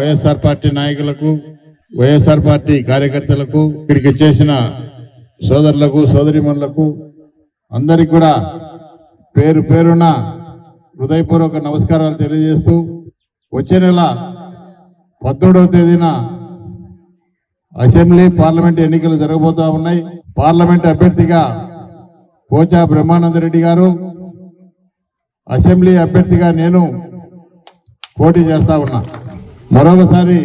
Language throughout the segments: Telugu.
వైఎస్ఆర్ పార్టీ నాయకులకు వైఎస్ఆర్ పార్టీ కార్యకర్తలకు ఇక్కడికి వచ్చేసిన సోదరులకు సోదరిమణులకు అందరికి కూడా పేరు పేరున హృదయపూర్వక నమస్కారాలు తెలియజేస్తూ వచ్చే నెల పద్దెనిమిదవ తేదీన అసెంబ్లీ పార్లమెంట్ ఎన్నికలు జరగబోతా ఉన్నాయి. పార్లమెంట్ అభ్యర్థిగా పోచా బ్రహ్మానందరెడ్డి గారు అసెంబ్లీ అభ్యర్థిగా నేను పోటీ చేస్తా ఉన్నా. మరొకసారి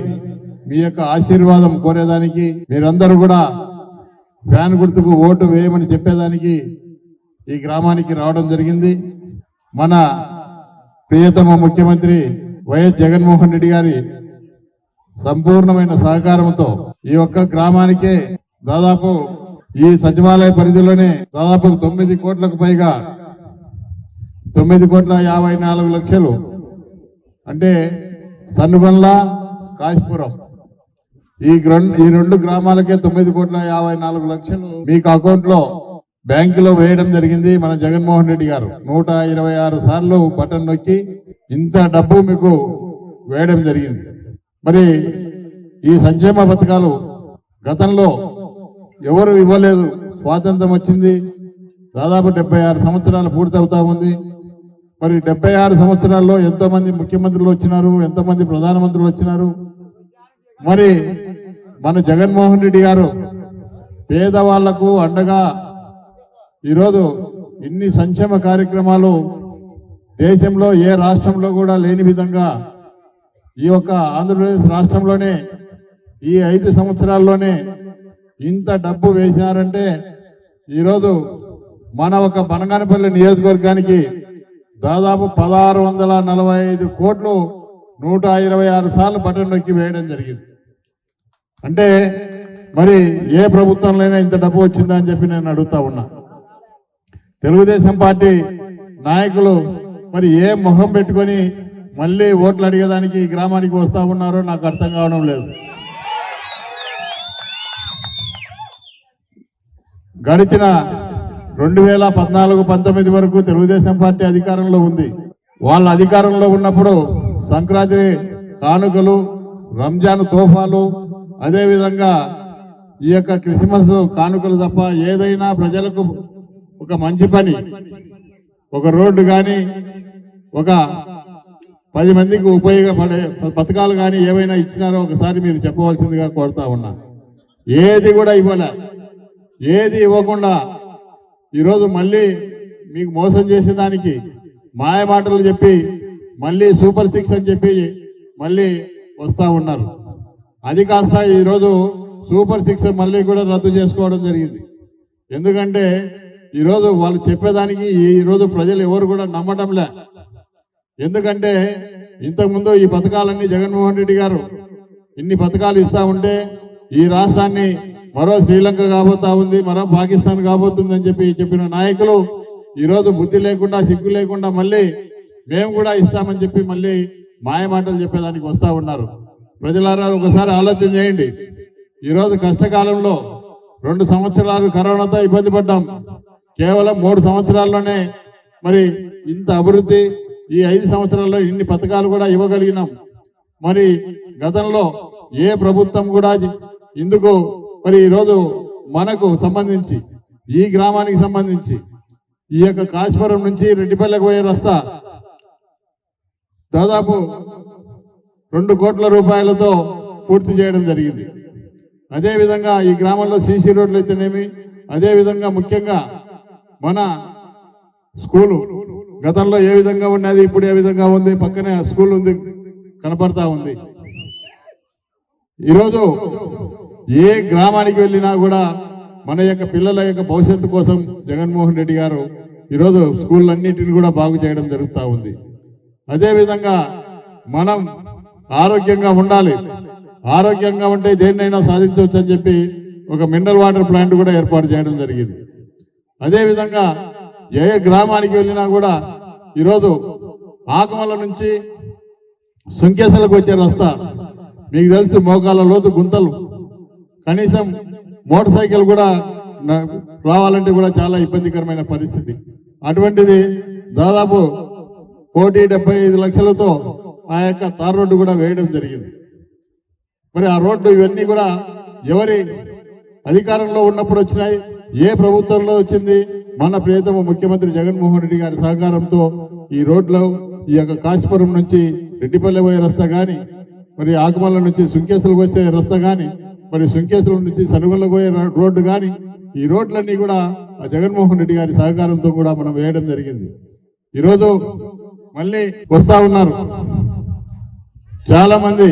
మీ యొక్క ఆశీర్వాదం కోరేదానికి మీరందరూ కూడా ఫ్యాన్ గుర్తుకు ఓటు వేయమని చెప్పేదానికి ఈ గ్రామానికి రావడం జరిగింది. మన ప్రియతమ ముఖ్యమంత్రి వైఎస్ జగన్మోహన్ రెడ్డి గారి సంపూర్ణమైన సహకారంతో ఈ ఒక్క గ్రామానికే దాదాపు ఈ సచివాలయ పరిధిలోనే దాదాపు తొమ్మిది కోట్లకు పైగా తొమ్మిది కోట్ల యాభై నాలుగు లక్షలు. అంటే సన్నుబండ్ల కాశీపురం. ఈ ఈ రెండు గ్రామాలకే తొమ్మిది కోట్ల యాభై నాలుగు లక్షలు మీకు అకౌంట్లో బ్యాంకులో వేయడం జరిగింది మన జగన్మోహన్ రెడ్డి గారు. నూట ఇరవై ఆరు సార్లు బటన్ నొక్కి ఇంత డబ్బు మీకు వేయడం జరిగింది. మరి ఈ సంక్షేమ పథకాలు గతంలో ఎవరు ఇవ్వలేదు. స్వాతంత్రం వచ్చింది. దాదాపు డెబ్బై ఆరు సంవత్సరాలు పూర్తవుతా ఉంది. మరి డెబ్బై ఆరు సంవత్సరాల్లో ఎంతోమంది ముఖ్యమంత్రులు వచ్చినారు ఎంతోమంది ప్రధానమంత్రులు వచ్చినారు. మరి మన జగన్మోహన్ రెడ్డి గారు పేదవాళ్ళకు అండగా ఈరోజు ఇన్ని సంక్షేమ కార్యక్రమాలు దేశంలో ఏ రాష్ట్రంలో కూడా లేని విధంగా ఈ యొక్క ఆంధ్రప్రదేశ్ రాష్ట్రంలోనే ఈ ఐదు సంవత్సరాల్లోనే ఇంత డబ్బు వేసినారంటే ఈరోజు మన ఒక బనగానపల్లి నియోజకవర్గానికి దాదాపు పదహారు వందల నలభై ఐదు కోట్లు నూట ఇరవై ఆరు సార్లు బటన్ నొక్కి వేయడం జరిగింది. అంటే మరి ఏ ప్రభుత్వంలోనే ఇంత డబ్బు వచ్చిందా అని చెప్పి నేను అడుగుతా ఉన్నా. తెలుగుదేశం పార్టీ నాయకులు మరి ఏ మొహం పెట్టుకొని మళ్ళీ ఓట్లు అడిగేదానికి ఈ గ్రామానికి వస్తూ ఉన్నారో నాకు అర్థం కావడం లేదు. గడిచిన రెండు వేల పద్నాలుగు పంతొమ్మిది వరకు తెలుగుదేశం పార్టీ అధికారంలో ఉంది. వాళ్ళ అధికారంలో ఉన్నప్పుడు సంక్రాంతి కానుకలు రంజాన్ తోఫాలు అదేవిధంగా ఈ యొక్క క్రిస్మస్ కానుకలు తప్ప ఏదైనా ప్రజలకు ఒక మంచి పని ఒక రోడ్డు కానీ ఒక పది మందికి ఉపయోగపడే పథకాలు కానీ ఏవైనా ఇచ్చినారో ఒకసారి మీరు చెప్పవలసిందిగా కోరుతా ఉన్నా. ఏది కూడా ఇవ్వలే. ఏది ఇవ్వకుండా ఈరోజు మళ్ళీ మీకు మోసం చేసేదానికి మాయ మాటలు చెప్పి మళ్ళీ సూపర్ సిక్స్ అని చెప్పి మళ్ళీ వస్తూ ఉన్నారు. అది కాస్త ఈరోజు సూపర్ సిక్స్ మళ్ళీ కూడా రద్దు చేసుకోవడం జరిగింది. ఎందుకంటే ఈరోజు వాళ్ళు చెప్పేదానికి ఈరోజు ప్రజలు ఎవరు కూడా నమ్మటంలే ఎందుకంటే ఇంతకుముందు ఈ పథకాలన్నీ జగన్మోహన్ రెడ్డి గారు ఇన్ని పథకాలు ఇస్తా ఉంటే ఈ రాష్ట్రాన్ని మరో శ్రీలంక కాబోతా ఉంది మరో పాకిస్తాన్ కాబోతుందని చెప్పి చెప్పిన నాయకులు ఈరోజు బుద్ధి లేకుండా సిగ్గు లేకుండా మళ్ళీ మేము కూడా ఇస్తామని చెప్పి మళ్ళీ మాయమాటలు చెప్పేదానికి వస్తూ ఉన్నారు. ప్రజలారా ఒకసారి ఆలోచన చేయండి. ఈరోజు కష్టకాలంలో రెండు సంవత్సరాలు కరోనాతో ఇబ్బంది పడ్డాం. కేవలం మూడు సంవత్సరాల్లోనే మరి ఇంత అభివృద్ధి ఈ ఐదు సంవత్సరాల్లో ఇన్ని పథకాలు కూడా ఇవ్వగలిగినాం. మరి గతంలో ఏ ప్రభుత్వం కూడా ఇందుకు మరి ఈరోజు మనకు సంబంధించి ఈ గ్రామానికి సంబంధించి ఈ యొక్క కాశీపురం నుంచి రెడ్డిపల్లెకు పోయే రస్తా దాదాపు రెండు కోట్ల రూపాయలతో పూర్తి చేయడం జరిగింది. అదేవిధంగా ఈ గ్రామంలో సీసీ రోడ్లు అయితేనేమి అదేవిధంగా ముఖ్యంగా మన స్కూలు గతంలో ఏ విధంగా ఉన్నది ఇప్పుడు ఏ విధంగా ఉంది పక్కనే స్కూల్ ఉంది కనపడతా ఉంది. ఈరోజు ఏ గ్రామానికి వెళ్ళినా కూడా మన యొక్క పిల్లల యొక్క భవిష్యత్తు కోసం జగన్మోహన్ రెడ్డి గారు ఈరోజు స్కూళ్ళన్నిటిని కూడా బాగు చేయడం జరుగుతూ ఉంది. అదేవిధంగా మనం ఆరోగ్యంగా ఉండాలి. ఆరోగ్యంగా ఉంటే దేన్నైనా సాధించవచ్చు అని చెప్పి ఒక మినరల్ వాటర్ ప్లాంట్ కూడా ఏర్పాటు చేయడం జరిగింది. అదేవిధంగా ఏ గ్రామానికి వెళ్ళినా కూడా ఈరోజు ఆకమల నుంచి సుంకేసలకు వచ్చే రస్తా మీకు తెలుసు మోకాల లోతు గుంతలు. కనీసం మోటార్ సైకిల్ కూడా రావాలంటే కూడా చాలా ఇబ్బందికరమైన పరిస్థితి. అటువంటిది దాదాపు కోటి డెబ్బై ఐదు లక్షలతో ఆ యొక్క తార్ రోడ్డు కూడా వేయడం జరిగింది. మరి ఆ రోడ్లు ఇవన్నీ కూడా ఎవరి అధికారంలో ఉన్నప్పుడు వచ్చినాయి? ఏ ప్రభుత్వంలో వచ్చింది? మన ప్రియతమ ముఖ్యమంత్రి జగన్మోహన్ రెడ్డి గారి సహకారంతో ఈ రోడ్లు ఈ యొక్క కాశీపురం నుంచి రెడ్డిపల్లె పోయే రస్తా కానీ మరి ఆకుమల్ల నుంచి సుంకేసులకు వచ్చే రస్తా కానీ మరి శృంకేశ్వరం నుంచి సనుగులకు పోయే రోడ్డు కానీ ఈ రోడ్లన్నీ కూడా ఆ జగన్మోహన్ రెడ్డి గారి సహకారంతో కూడా మనం వేయడం జరిగింది. ఈరోజు మళ్ళీ వస్తా ఉన్నారు. చాలా మంది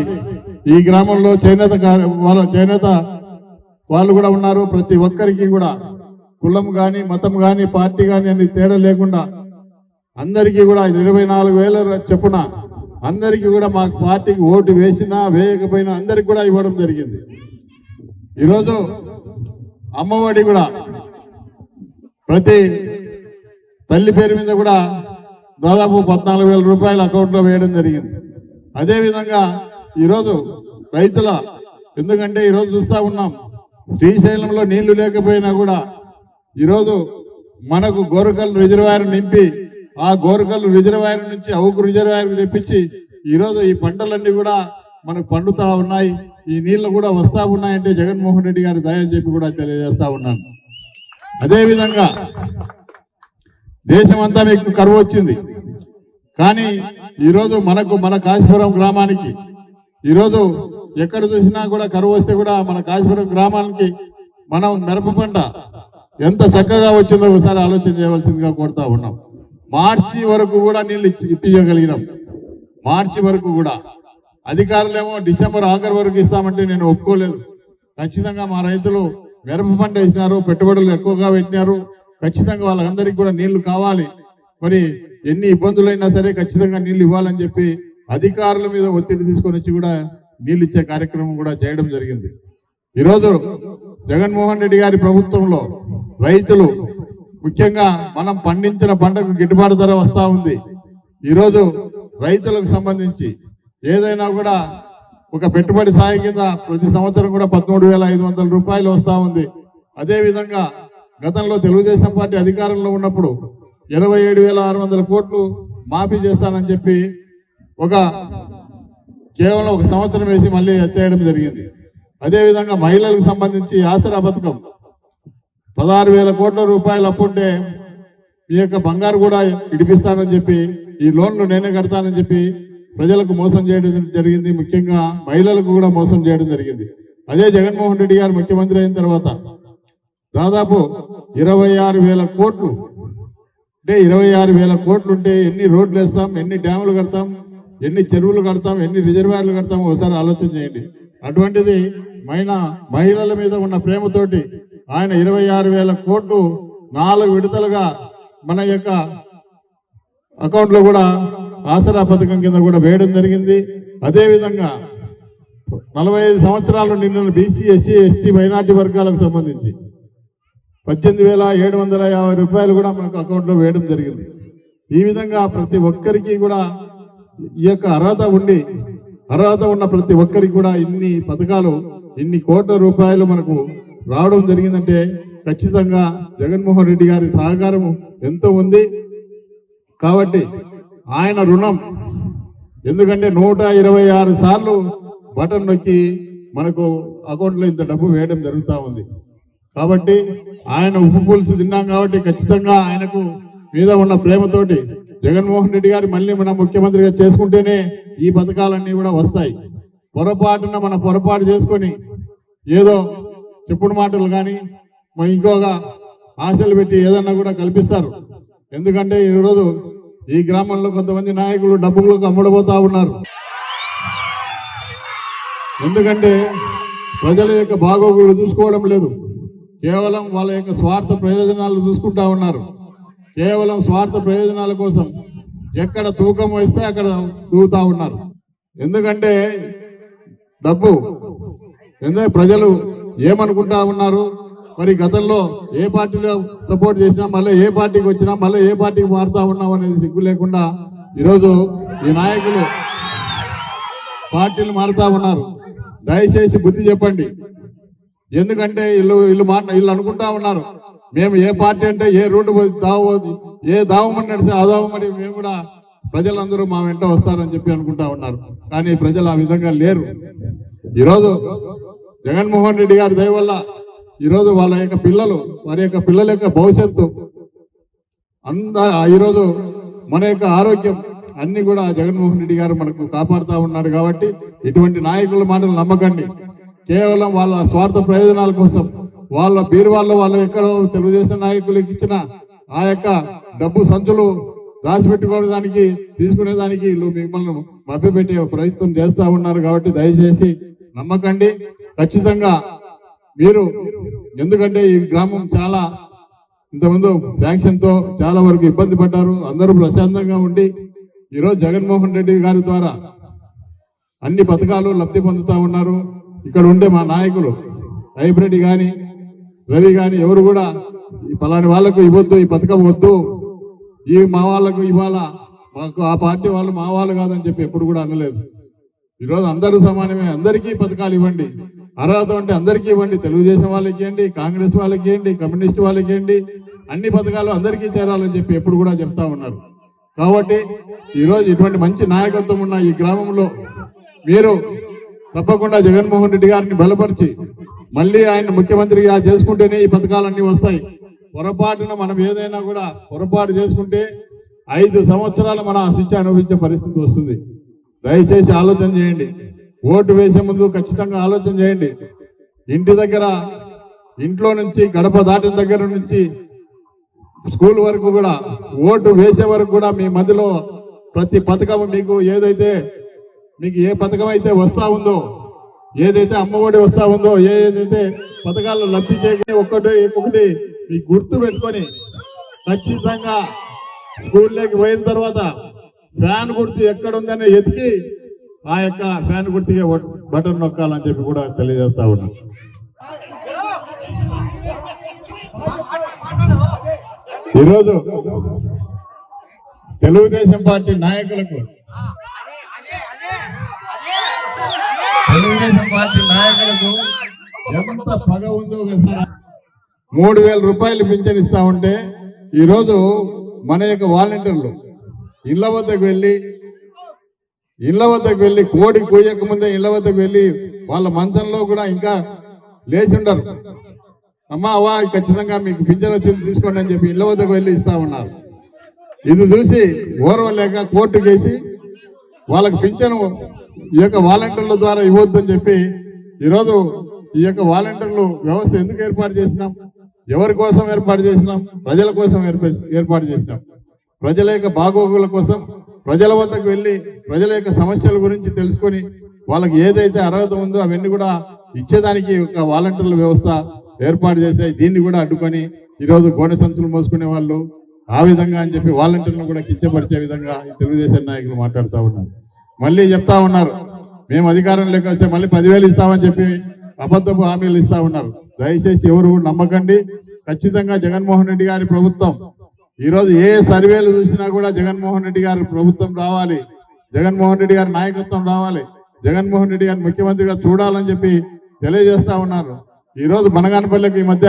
ఈ గ్రామంలో చేనేత వాళ్ళ చేనేత వాళ్ళు కూడా ఉన్నారు. ప్రతి ఒక్కరికి కూడా కులం కానీ మతం కానీ పార్టీ కానీ అని తేడా లేకుండా అందరికీ కూడా ఇరవై నాలుగు వేల చెప్పున అందరికీ కూడా మా పార్టీకి ఓటు వేసినా వేయకపోయినా అందరికి కూడా ఇవ్వడం జరిగింది. ఈరోజు అమ్మఒడి కూడా ప్రతి తల్లి పేరు మీద కూడా దాదాపు పద్నాలుగు వేల రూపాయల అకౌంట్లో వేయడం జరిగింది. అదేవిధంగా ఈరోజు రైతుల ఎందుకంటే ఈరోజు చూస్తా ఉన్నాం శ్రీశైలంలో నీళ్ళు లేకపోయినా కూడా ఈరోజు మనకు గోరుకల్ రిజర్వాయర్ నింపి ఆ గోరుకల్ రిజర్వాయర్ నుంచి అవుకు రిజర్వాయర్ తెప్పించి ఈరోజు ఈ పంటలన్నీ కూడా మనకు పండుతా ఉన్నాయి ఈ నీళ్ళు కూడా వస్తా ఉన్నాయంటే జగన్మోహన్ రెడ్డి గారి దయని చెప్పి కూడా తెలియజేస్తా ఉన్నాను. అదేవిధంగా దేశమంతా మీకు కరువు వచ్చింది. కానీ ఈరోజు మనకు మన కాశీపురం గ్రామానికి ఈరోజు ఎక్కడ చూసినా కూడా కరువు వస్తే కూడా మన కాశీపురం గ్రామానికి మనం మిరప పంట ఎంత చక్కగా వచ్చిందో ఒకసారి ఆలోచన చేయవలసిందిగా కోరుతా ఉన్నాం. మార్చి వరకు కూడా నీళ్ళు ఇప్పించగలిగినాం. మార్చి వరకు కూడా అధికారులేమో డిసెంబర్ ఆఖరి వరకు ఇస్తామంటే నేను ఒప్పుకోలేదు. ఖచ్చితంగా మా రైతులు మిరప పంట వేసినారు పెట్టుబడులు ఎక్కువగా పెట్టినారు. ఖచ్చితంగా వాళ్ళందరికీ కూడా నీళ్ళు కావాలి. మరి ఎన్ని ఇబ్బందులైనా సరే ఖచ్చితంగా నీళ్ళు ఇవ్వాలని చెప్పి అధికారుల మీద ఒత్తిడి తీసుకొని వచ్చి కూడా నీళ్ళు ఇచ్చే కార్యక్రమం కూడా చేయడం జరిగింది. ఈరోజు జగన్మోహన్ రెడ్డి గారి ప్రభుత్వంలో రైతులు ముఖ్యంగా మనం పండించిన పంటకు గిట్టుబాటు ధర వస్తూ ఉంది. ఈరోజు రైతులకు సంబంధించి ఏదైనా కూడా ఒక పెట్టుబడి సాయం కింద ప్రతి సంవత్సరం కూడా పదమూడు వేల ఐదు వందల రూపాయలు వస్తూ ఉంది. అదేవిధంగా గతంలో తెలుగుదేశం పార్టీ అధికారంలో ఉన్నప్పుడు ఇరవై ఏడు వేల ఆరు వందల కోట్లు మాఫీ చేస్తానని చెప్పి ఒక కేవలం ఒక సంవత్సరం వేసి మళ్ళీ ఎత్తేయడం జరిగింది. అదేవిధంగా మహిళలకు సంబంధించి ఆసరా పథకం పదహారు వేల కోట్ల రూపాయలు అప్పుంటే ఈ యొక్క బంగారు కూడా ఇడిపిస్తానని చెప్పి ఈ లోన్లు నేనే కడతానని చెప్పి ప్రజలకు మోసం చేయడం జరిగింది. ముఖ్యంగా మహిళలకు కూడా మోసం చేయడం జరిగింది. అదే జగన్మోహన్ రెడ్డి గారు ముఖ్యమంత్రి అయిన తర్వాత దాదాపు ఇరవై ఆరు వేల కోట్లు అంటే ఇరవై ఆరు వేల కోట్లు ఉంటే ఎన్ని రోడ్లు వేస్తాం ఎన్ని డ్యాములు కడతాం ఎన్ని చెరువులు కడతాం ఎన్ని రిజర్వాయర్లు కడతాం ఒకసారి ఆలోచన చేయండి. అటువంటిది మైన మహిళల మీద ఉన్న ప్రేమతోటి ఆయన ఇరవై ఆరు వేల కోట్లు నాలుగు విడతలుగా మన యొక్క అకౌంట్లో కూడా ఆసరా పథకం కింద కూడా వేయడం జరిగింది. అదేవిధంగా నలభై ఐదు సంవత్సరాలు నిన్న బీసీ ఎస్సీ ఎస్టీ మైనార్టీ వర్గాలకు సంబంధించి పద్దెనిమిది వేల ఏడు వందల యాభై రూపాయలు కూడా మనకు అకౌంట్లో వేయడం జరిగింది. ఈ విధంగా ప్రతి ఒక్కరికి కూడా ఈ యొక్క అర్హత ఉండి అర్హత ఉన్న ప్రతి ఒక్కరికి కూడా ఇన్ని పథకాలు ఇన్ని కోట్ల రూపాయలు మనకు రావడం జరిగిందంటే ఖచ్చితంగా జగన్మోహన్ రెడ్డి గారి సహకారం ఎంతో ఉంది. కాబట్టి ఆయన రుణం. ఎందుకంటే నూట ఇరవై ఆరు సార్లు బటన్ నొక్కి మనకు అకౌంట్లో ఇంత డబ్బు వేయడం జరుగుతూ ఉంది. కాబట్టి ఆయన ఉప్పు పులుసు తిన్నాం కాబట్టి ఖచ్చితంగా ఆయనకు మీద ఉన్న ప్రేమతోటి జగన్మోహన్ రెడ్డి గారు మళ్ళీ మన ముఖ్యమంత్రిగా చేసుకుంటేనే ఈ పథకాలన్నీ కూడా వస్తాయి. పొరపాటున మన పొరపాటు చేసుకొని ఏదో చెప్పుడు మాటలు కానీ మరి ఇంకోగా ఆశలు పెట్టి ఏదన్నా కూడా కల్పిస్తారు. ఎందుకంటే ఈరోజు ఈ గ్రామంలో కొంతమంది నాయకులు డబ్బులకు అమ్ముడబోతా ఉన్నారు. ఎందుకంటే ప్రజల యొక్క బాగోగులు చూసుకోవడం లేదు. కేవలం వాళ్ళ యొక్క స్వార్థ ప్రయోజనాలు చూసుకుంటా ఉన్నారు. కేవలం స్వార్థ ప్రయోజనాల కోసం ఎక్కడ తూకం వేస్తే అక్కడ తూగుతా ఉన్నారు. ఎందుకంటే డబ్బు ఎందుకంటే ప్రజలు ఏమనుకుంటా ఉన్నారు? మరి గతంలో ఏ పార్టీలో సపోర్ట్ చేసినా మళ్ళీ ఏ పార్టీకి వచ్చినా మళ్ళీ ఏ పార్టీకి మారుతా ఉన్నాం అనేది సిగ్గు లేకుండా ఈరోజు ఈ నాయకులు పార్టీలు మారుతా ఉన్నారు. దయచేసి బుద్ధి చెప్పండి. ఎందుకంటే వీళ్ళు వీళ్ళు మాట వీళ్ళు అనుకుంటా ఉన్నారు. మేము ఏ పార్టీ అంటే ఏ రోడ్డు దావోది ఏ దావమని నడిస్తే ఆ దావమని మేము కూడా ప్రజలందరూ మా వెంట వస్తారని చెప్పి అనుకుంటా ఉన్నారు. కానీ ప్రజలు ఆ విధంగా లేరు. ఈరోజు జగన్మోహన్ రెడ్డి గారి దయ వల్ల ఈరోజు వాళ్ళ యొక్క పిల్లలు వారి యొక్క పిల్లల యొక్క భవిష్యత్తు అంద ఈరోజు మన యొక్క ఆరోగ్యం అన్ని కూడా జగన్మోహన్ రెడ్డి గారు మనకు కాపాడుతూ ఉన్నారు కాబట్టి ఇటువంటి నాయకుల మాటలు నమ్మకండి. కేవలం వాళ్ళ స్వార్థ ప్రయోజనాల కోసం వాళ్ళ బీరువాళ్ళు వాళ్ళ ఎక్కడో తెలుగుదేశం నాయకులకు ఇచ్చిన ఆ యొక్క డబ్బు సంచులు దాచిపెట్టుకోవడానికి తీసుకునేదానికి వీళ్ళు మిమ్మల్ని మభ్యపెట్టే ప్రయత్నం చేస్తా ఉన్నారు కాబట్టి దయచేసి నమ్మకండి. ఖచ్చితంగా మీరు ఎందుకంటే ఈ గ్రామం చాలా ఇంతకుముందు ఫ్యాక్షన్తో చాలా వరకు ఇబ్బంది పడ్డారు. అందరూ ప్రశాంతంగా ఉండి ఈరోజు జగన్మోహన్ రెడ్డి గారి ద్వారా అన్ని పథకాలు లబ్ధి పొందుతూ ఉన్నారు. ఇక్కడ ఉండే మా నాయకులు రెడ్డి కానీ రవి కానీ ఎవరు కూడా ఈ పలాని వాళ్ళకు ఇవ్వద్దు ఈ పథకం వద్దు. ఈ మా వాళ్ళకు ఇవాళ మాకు ఆ పార్టీ వాళ్ళు మా వాళ్ళు కాదని చెప్పి ఎప్పుడు కూడా అనలేదు. ఈరోజు అందరూ సమానమే. అందరికీ పథకాలు ఇవ్వండి. అర్హత ఉంటే అందరికీ ఇవ్వండి. తెలుగుదేశం వాళ్ళకి ఇవ్వండి కాంగ్రెస్ వాళ్ళకి ఇవ్వండి కమ్యూనిస్ట్ వాళ్ళకి ఇవ్వండి. అన్ని పథకాలు అందరికీ చేరాలని చెప్పి ఎప్పుడు కూడా చెప్తా ఉన్నారు. కాబట్టి ఈరోజు ఇటువంటి మంచి నాయకత్వం ఉన్న ఈ గ్రామంలో మీరు తప్పకుండా జగన్మోహన్ రెడ్డి గారిని బలపరిచి మళ్ళీ ఆయన ముఖ్యమంత్రిగా చేసుకుంటేనే ఈ పథకాలన్నీ వస్తాయి. పొరపాటున మనం ఏదైనా కూడా పొరపాటు చేసుకుంటే ఐదు సంవత్సరాలు మన శిక్ష అనుభవించే పరిస్థితి వస్తుంది. దయచేసి ఆలోచన చేయండి. ఓటు వేసే ముందు ఖచ్చితంగా ఆలోచన చేయండి. ఇంటి దగ్గర ఇంట్లో నుంచి గడప దాటిన దగ్గర నుంచి స్కూల్ వరకు కూడా ఓటు వేసే వరకు కూడా మీ మధ్యలో ప్రతి పథకం మీకు ఏదైతే మీకు ఏ పథకం అయితే వస్తూ ఉందో ఏదైతే అమ్మఒడి వస్తూ ఉందో ఏదైతే పథకాలు లబ్ధి చేయకుని ఒక్కటి ఒకటి మీకు గుర్తు పెట్టుకొని ఖచ్చితంగా స్కూల్లోకి పోయిన తర్వాత ఫ్యాన్ గుర్తు ఎక్కడుందని ఎతికి ఆ యొక్క ఫ్యాన్ గుర్తిగా బటన్ నొక్కాలని చెప్పి కూడా తెలియజేస్తా ఉన్నా. ఈరోజు తెలుగుదేశం పార్టీ నాయకులకు తెలుగుదేశం పార్టీ నాయకులకు ఎంత పగ ఉందో మూడు వేల రూపాయలు పింఛన్ ఇస్తా ఉంటే ఈరోజు మన యొక్క వాలంటీర్లు ఇళ్ళ వద్దకు వెళ్ళి ఇళ్ళ వద్దకు వెళ్ళి కోడి కోయక ముందే ఇళ్ళ వద్దకు వెళ్ళి వాళ్ళ మంచంలో కూడా ఇంకా లేచి ఉండరు. అమ్మా అవా ఖచ్చితంగా మీకు పింఛన్ వచ్చింది తీసుకోండి అని చెప్పి ఇళ్ళ వద్దకు వెళ్ళి ఇస్తా ఉన్నారు. ఇది చూసి ఓర్వలేక కోర్టు కేసి వాళ్ళకి పింఛను ఈ యొక్క వాలంటీర్ల ద్వారా ఇవ్వద్దని చెప్పి ఈరోజు ఈ యొక్క వాలంటీర్లు వ్యవస్థ ఎందుకు ఏర్పాటు చేసినాం? ఎవరి కోసం ఏర్పాటు చేసినాం? ప్రజల కోసం ఏర్పాటు చేసినాం. ప్రజల యొక్క బాగోగుల కోసం ప్రజల వద్దకు వెళ్ళి ప్రజల యొక్క సమస్యల గురించి తెలుసుకొని వాళ్ళకి ఏదైతే అర్హత ఉందో అవన్నీ కూడా ఇచ్చేదానికి ఒక వాలంటీర్ల వ్యవస్థ ఏర్పాటు చేశాయి దీన్ని కూడా అడ్డుకొని ఈరోజు గోనె సంచులు మోసుకునే వాళ్ళు ఆ విధంగా అని చెప్పి వాలంటీర్లను కూడా కించపరిచే విధంగా ఈ తెలుగుదేశం నాయకులు మాట్లాడుతూ ఉన్నారు. మళ్ళీ చెప్తా ఉన్నారు. మేము అధికారంలోకి వస్తే మళ్ళీ పదివేలు ఇస్తామని చెప్పి అబద్ధపు హామీలు ఇస్తా ఉన్నారు. దయచేసి ఎవరు నమ్మకండి. ఖచ్చితంగా జగన్మోహన్ రెడ్డి గారి ప్రభుత్వం ఈరోజు ఏ సర్వేలు చూసినా కూడా జగన్మోహన్ రెడ్డి గారు ప్రభుత్వం రావాలి. జగన్మోహన్ రెడ్డి గారి నాయకత్వం రావాలి. జగన్మోహన్ రెడ్డి గారిని ముఖ్యమంత్రిగా చూడాలని చెప్పి తెలియజేస్తా ఉన్నారు. ఈరోజు బనగానపల్లెకి బనగానపల్లికి ఈ మధ్య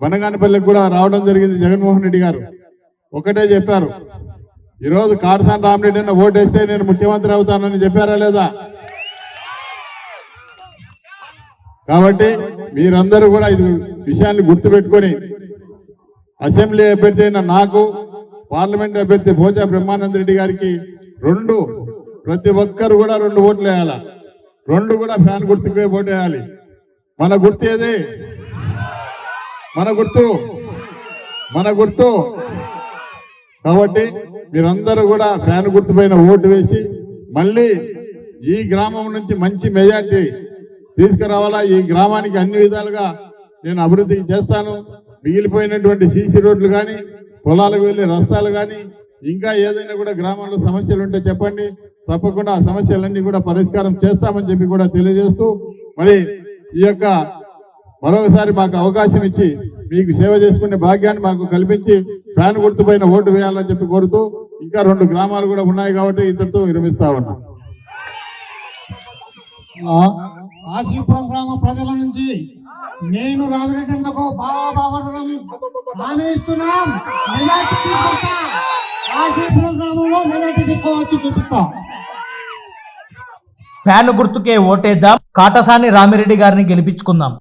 బనగానపల్లికి కూడా రావడం జరిగింది జగన్మోహన్ రెడ్డి గారు. ఒకటే చెప్పారు. ఈరోజు రోజు కాడసాని రామరెడ్డి అన్న ఓటేస్తే నేను ముఖ్యమంత్రి అవుతానని చెప్పారా లేదా? కాబట్టి మీరందరూ కూడా ఇది విషయాన్ని గుర్తుపెట్టుకొని అసెంబ్లీ అభ్యర్థి అయిన నాకు పార్లమెంట్ అభ్యర్థి భోజా బ్రహ్మానంద రెడ్డి గారికి రెండు. ప్రతి ఒక్కరు కూడా రెండు ఓట్లు వేయాలా. రెండు కూడా ఫ్యాన్ గుర్తుకే ఓటు వేయాలి. మన గుర్తు ఏది? మన గుర్తు? మన గుర్తు? కాబట్టి మీరందరూ కూడా ఫ్యాన్ గుర్తుపైన ఓటు వేసి మళ్ళీ ఈ గ్రామం నుంచి మంచి మెజార్టీ తీసుకురావాలా? ఈ గ్రామానికి అన్ని విధాలుగా నేను అభివృద్ధి చేస్తాను. మిగిలిపోయినటువంటి సీసీ రోడ్లు కానీ పొలాలకు వెళ్ళే రస్తాలు కానీ ఇంకా ఏదైనా కూడా గ్రామంలో సమస్యలు ఉంటే చెప్పండి. తప్పకుండా ఆ సమస్యలన్నీ కూడా పరిష్కారం చేస్తామని చెప్పి కూడా తెలియజేస్తూ మరి ఈ యొక్క మరొకసారి మాకు అవకాశం ఇచ్చి మీకు సేవ చేసుకునే భాగ్యాన్ని మాకు కల్పించి ఫ్యాన్ గుర్తుపైన ఓటు వేయాలని చెప్పి కోరుతూ ఇంకా రెండు గ్రామాలు కూడా ఉన్నాయి కాబట్టి ఇద్దరితో విరమిస్తా ఉన్నా. ఆశీపురం గ్రామ ప్రజల నుంచి నేను రామిరెడ్డికు హామీ ఇస్తున్నాం మెజార్టీ తీసుకొస్తా. గ్రామంలో మెజార్టీ ఫ్యాన్ గుర్తుకే ఓటేద్దాం. కాటసాని రామిరెడ్డి గారిని గెలిపించుకుందాం.